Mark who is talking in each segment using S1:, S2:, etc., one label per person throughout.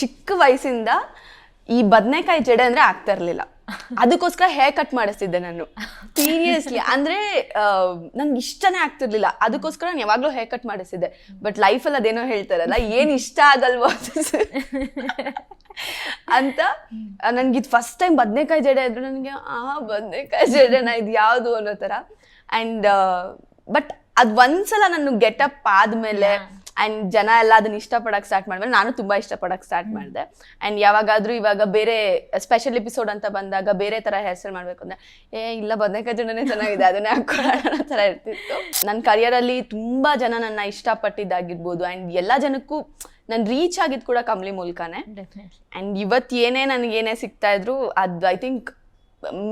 S1: ಚಿಕ್ಕ ವಯಸ್ಸಿಂದ ಈ ಬದನೆಕಾಯಿ ಜಡೆ ಅಂದ್ರೆ ಆಗ್ತಾ ಇರ್ಲಿಲ್ಲ. ಅದಕ್ಕೋಸ್ಕರ ಹೇರ್ ಕಟ್ ಮಾಡಿಸ್ತಿದ್ದೆ ನಾನು. ಸೀರಿಯಸ್ಲಿ ಅಂದ್ರೆ ನಂಗೆ ಇಷ್ಟನೇ ಆಗ್ತಿರ್ಲಿಲ್ಲ. ಅದಕ್ಕೋಸ್ಕರ ನಾನು ಯಾವಾಗ್ಲೂ ಹೇರ್ ಕಟ್ ಮಾಡಿಸ್ತಿದ್ದೆ. ಬಟ್ ಲೈಫಲ್ಲಿ ಅದೇನೋ ಹೇಳ್ತಾರಲ್ಲ, ಏನ್ ಇಷ್ಟ ಆಗಲ್ವೋ ಅಂತ. ನನ್ಗೆ ಇದು ಫಸ್ಟ್ ಟೈಮ್ ಬದನೆಕಾಯಿ ಜಡೆ ಅಂದ್ರೆ ನನಗೆ, ಆ, ಬದನೆಕಾಯಿ ಜಡೆನ, ಇದು ಯಾವುದು ಅನ್ನೋ ಥರ ಆ್ಯಂಡ್ ಬಟ್ ಅದು ಒಂದ್ಸಲ ನಾನು ಗೆಟಪ್ ಆದ್ಮೇಲೆ ಆ್ಯಂಡ್ ಜನ ಎಲ್ಲ ಅದನ್ನ ಇಷ್ಟಪಡಕ್ಕೆ ಸ್ಟಾರ್ಟ್ ಮಾಡಿದ್ಮೇಲೆ ನಾನು ತುಂಬ ಇಷ್ಟಪಡಕ್ಕೆ ಸ್ಟಾರ್ಟ್ ಮಾಡಿದೆ. ಆ್ಯಂಡ್ ಯಾವಾಗಾದ್ರೂ ಇವಾಗ ಬೇರೆ ಸ್ಪೆಷಲ್ ಎಪಿಸೋಡ್ ಅಂತ ಬಂದಾಗ ಬೇರೆ ಥರ ಹೆಸರು ಸ್ಟೈಲ್ ಮಾಡಬೇಕು ಅಂದ್ರೆ ಏ ಇಲ್ಲ ಬದನೆಕಾಯಿ ಜಡೆನೇ ಚೆನ್ನಾಗಿದೆ ಅದನ್ನೇ ಹಾಕೊಳ್ಳೋಣ ಅನ್ನೋ ಥರ ಇರ್ತಿತ್ತು. ನನ್ನ ಕರಿಯರಲ್ಲಿ ತುಂಬ ಜನ ನನ್ನ ಇಷ್ಟಪಟ್ಟಿದ್ದಾಗಿರ್ಬೋದು. ಆ್ಯಂಡ್ ಎಲ್ಲ ಜನಕ್ಕೂ ನಾನು ರೀಚ್ ಆಗಿದ್ದು ಕೂಡ ಕಂಬ್ಳಿ ಮೂಲಕನೇ. ಆ್ಯಂಡ್ ಇವತ್ತು ಏನೇ ನನಗೇನೇ ಸಿಗ್ತಾ ಇದ್ರು ಅದು ಐ ಥಿಂಕ್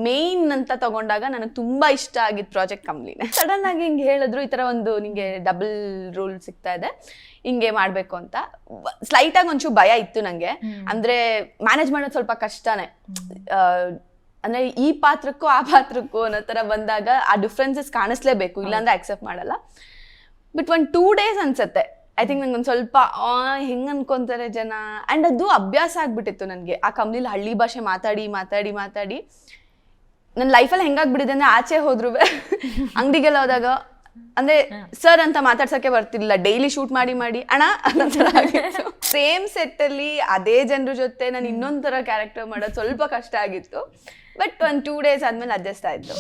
S1: ಮೇನ್ ಅಂತ ತಗೊಂಡಾಗ ನನಗೆ ತುಂಬಾ ಇಷ್ಟ ಆಗಿದ್ದು ಪ್ರಾಜೆಕ್ಟ್ ಕಂಪ್ನಿನೇ ಸಡನ್ ಆಗಿ ಹಿಂಗೆ ಹೇಳಿದ್ರು ಈ ಥರ ಒಂದು ನಿಮಗೆ ಡಬಲ್ ರೂಲ್ ಸಿಗ್ತಾ ಇದೆ ಹಿಂಗೆ ಮಾಡಬೇಕು ಅಂತ. ಸ್ಲೈಟ್ ಆಗಿ ಒಂಚೂರು ಭಯ ಇತ್ತು ನನಗೆ ಅಂದ್ರೆ ಮ್ಯಾನೇಜ್ ಮಾಡೋದು ಸ್ವಲ್ಪ ಕಷ್ಟನೇ. ಅಂದರೆ ಈ ಪಾತ್ರಕ್ಕೂ ಆ ಪಾತ್ರಕ್ಕೂ ಅನ್ನೋ ಥರ ಬಂದಾಗ ಆ ಡಿಫ್ರೆನ್ಸಸ್ ಕಾಣಿಸ್ಲೇಬೇಕು ಇಲ್ಲಾಂದ್ರೆ ಅಕ್ಸೆಪ್ಟ್ ಮಾಡಲ್ಲ. ಬಟ್ ಒಂದು ಟೂ ಡೇಸ್ ಅನ್ಸತ್ತೆ. ಐ ಥಿಂಕ್ ನಂಗೆ ಒಂದು ಸ್ವಲ್ಪ ಹೆಂಗ್ ಅನ್ಕೊಂತಾರೆ ಜನ? ಆ್ಯಂಡ್ ಅದು ಅಭ್ಯಾಸ ಆಗ್ಬಿಟ್ಟಿತ್ತು ನನಗೆ. ಆ ಕಂಪ್ನಿಲಿ ಹಳ್ಳಿ ಭಾಷೆ ಮಾತಾಡಿ ಮಾತಾಡಿ ಮಾತಾಡಿ. ನನ್ನ ಲೈಫಲ್ಲಿ ಹೆಂಗಾಗ್ಬಿಟ್ಟಿದೆ ಅಂದ್ರೆ ಆಚೆ ಹೋದ್ರು. ಅಂಗಡಿಗೆಲ್ಲ ಹೋದಾಗ ಅಂದ್ರೆ ಸರ್ ಅಂತ ಮಾತಾಡ್ಸಕ್ಕೆ ಬರ್ತಿರ್ಲಿಲ್ಲ. ಡೈಲಿ ಶೂಟ್ ಮಾಡಿ ಮಾಡಿ. ಅಣ್ಣ ಸೇಮ್ ಸೆಟ್ಟಲ್ಲಿ ಅದೇ ಜನರ ಜೊತೆ ನಾನು ಇನ್ನೊಂದು ಥರ ಕ್ಯಾರೆಕ್ಟರ್ ಮಾಡೋದು ಸ್ವಲ್ಪ ಕಷ್ಟ ಆಗಿತ್ತು. ಬಟ್ ಒಂದು ಟೂ ಡೇಸ್ ಆದ್ಮೇಲೆ ಅಡ್ಜಸ್ಟ್ ಆಯ್ತು.